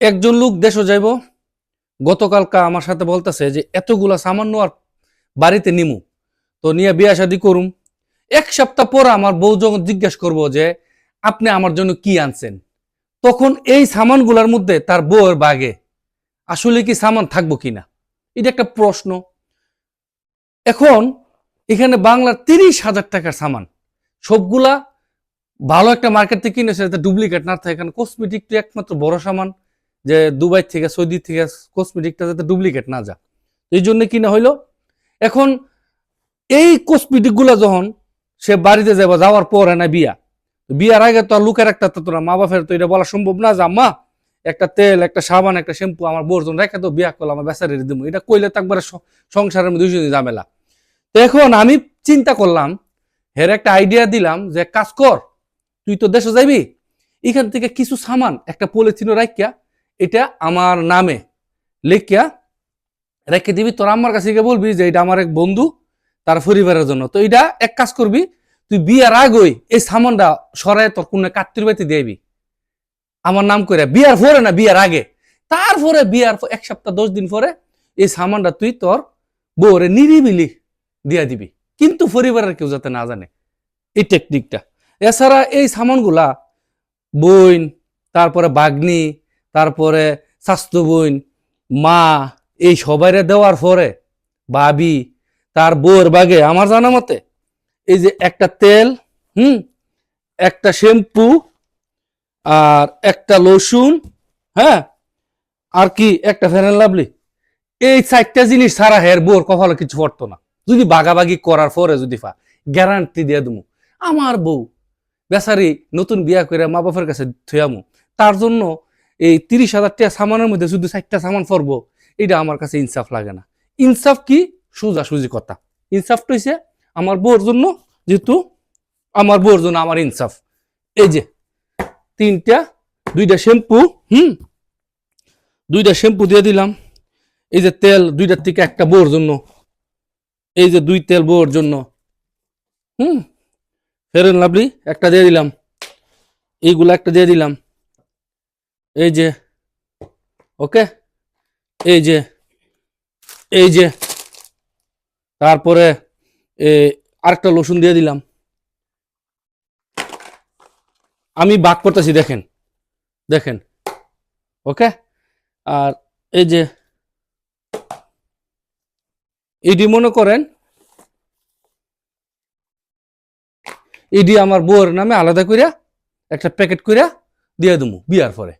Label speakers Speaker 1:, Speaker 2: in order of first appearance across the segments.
Speaker 1: একজন লোক দেশও যাইব, গতকালকা আমার সাথে বলতেছে যে, এতগুলা সামান্য আর বাড়িতে নিমু, তো নিয়ে বিয়া শাদি করুম। এক সপ্তাহ পর আমার বউ যখন জিজ্ঞেস করব যে, আপনি আমার জন্য কি আনছেন? তখন এই সামানগুলোর মধ্যে তার বউয়ের বাগে, আসলে কি সামান থাকব কিনা এটা একটা প্রশ্ন। এখন এখানে বাংলার তিরিশ হাজার টাকার সামান, সবগুলা ভালো একটা মার্কেট থেকে কিনেছে ডুপ্লিকেট না থাকে এখানে তো একমাত্র বড় সামান। যে দুবাই থেকে, সৌদি থেকে কসমেটিকটা যাতে ডুপ্লিকেট না যা এই জন্য কিনা হইল, এখন এই কসমেটিকগুলা যখন সে বাড়িতে যাবা যাওয়ার পরে না বিয়া বিয়ার আগে তো লুকের একটা তো তোরা মা বাপের তো এটা বলা সম্ভব না যে মা একটা তেল, একটা সাবান, একটা শ্যাম্পু আমার বর্জন রেখে তো বিয়া করলাম আমার বেচারে দিব এটা কইলে তো একবারে সংসারের মধ্যে দুইশো ঝামেলা। তো এখন আমি চিন্তা করলাম, হের একটা আইডিয়া দিলাম যে কাজ কর, তুই তো দেশে যাইবি, এখান থেকে কিছু সামান, একটা পলিথিনও রাখিয়া এটা আমার নামে। লেখিয়া রেখে দিবি, তোর আমার কাছে গিয়ে বলবি যে এটা আমার এক বন্ধু, তার পরিবারের জন্য। তো এটা এক কাজ করবি, তুই বিয়ার আগই এই সামানটা সরাই তোর কোন কাত্তির বাড়িতে দিবি আমার নাম করে বিয়ার পরে না, বিয়ার আগে। তারপরে বিয়ার এক সপ্তাহ, দশ দিন পরে এই সামানটা তুই তোর বউরে নিরিবিলি দিয়া দিবি। কিন্তু পরিবারের কেউ যাতে না জানে এই টেকনিকটা এছাড়া এই সামানগুলা বইন, তারপরে বাগনি তারপরে স্বাস্থ্য বইন, মা, এই সবাইরে দেওয়ার পরে ভাবি, তার বউয়ের বাগে, আমার জানা মতে, এই যে একটা তেল, হুম, একটা শ্যাম্পু আর একটা লসুন হ্যাঁ আর কি, একটা ফেনাল লাভলি এই চারটা জিনিস সারা হের বউর কপালে কিছু পড়তো না। যদি বাগাবাগি করার পরে যদি ফা গ্যারান্টি দিয়ে দেবো আমার বউ, বেচারি নতুন বিয়া করে মা বাপের কাছে থুয়ামু তার জন্য এই তিরিশ হাজার টাকা সামানের মধ্যে শুধু চারটা সামান পরবো এটা আমার কাছে ইনসাফ লাগে না। ইনসাফ কি? সোজা সুজি কথা। ইনসাফটা হইছে আমার বউর জন্য, যেহেতু আমার বউর জন্য আমার ইনসাফ। এই যে, তিনটা, দুইটা শ্যাম্পু, হুম? দুইটা শ্যাম্পু দিয়ে দিলাম। এই যে তেল, দুইটার থেকে একটা বউর জন্য। এই যে দুই তেল বউর জন্য। হুম? ফেরেন লাভলি একটা দিয়ে দিলাম। এইগুলা একটা দিয়ে দিলাম। এই যে, ওকে? এই যে এই যে, তারপরে আরেকটা লসুন দিয়ে দিলাম। আমি বাক করতেছি দেখেন দেখেন, ওকে? আর এই যে এটি মনে করেন এটি আমার বউয়ের নামে আলাদা কইরা একটা প্যাকেট কইরা দিয়ে দেবো বিয়ার পরে।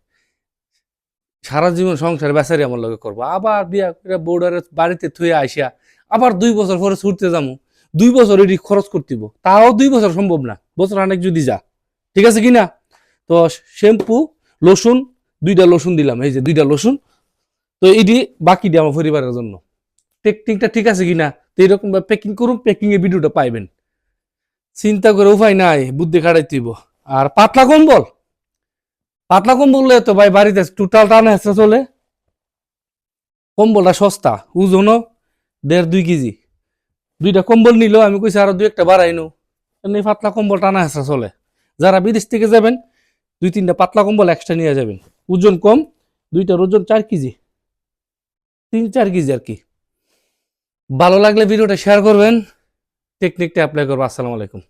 Speaker 1: সারা জীবন সংসার বেচারি আমার লগে করব। আবার বিয়া করে বউডারে বাড়িতে থুয়ে আসিয়া আবার দুই বছর পরে ছুটতে যাব দুই বছর এটি খরচ করতেব। তাও দুই বছর সম্ভব না। বছর অনেক যদি যা। ঠিক আছে কি না তো শ্যাম্পু, লসুন, দুইটা লসুন দিলাম। এই যে দুইটা লসুন। তো এটি বাকি দিয়ে আমার পরিবারের জন্য। টেকনিকটা ঠিক আছে কিনা? তো এরকম প্যাকিং করুন প্যাকিং এর ভিডিওটা পাইবেন। চিন্তা করে উপায় নাই, বুদ্ধি খাটাইতেইব আর পাতলা কম্বল? পাতলা কম্বল তো ভাই বাড়িতে টোটাল টানা হেসে চলে। কম্বলটা সস্তা, ওজনও দেড় দুই কেজি। দুইটা কম্বল নিল, আমি কইছি আরও দুই একটা বাড়াই নো এমনি পাতলা কম্বল টানা হেসা চলে। যারা বিদেশ থেকে যাবেন, দুই তিনটা পাতলা কম্বল এক্সট্রা নিয়ে যাবেন। ওজন কম, দুইটার ওজন চার কেজি। তিন চার কেজি আর কি। ভালো লাগলে ভিডিওটা শেয়ার করবেন। টেকনিকটা অ্যাপ্লাই করব। আসসালামু আলাইকুম।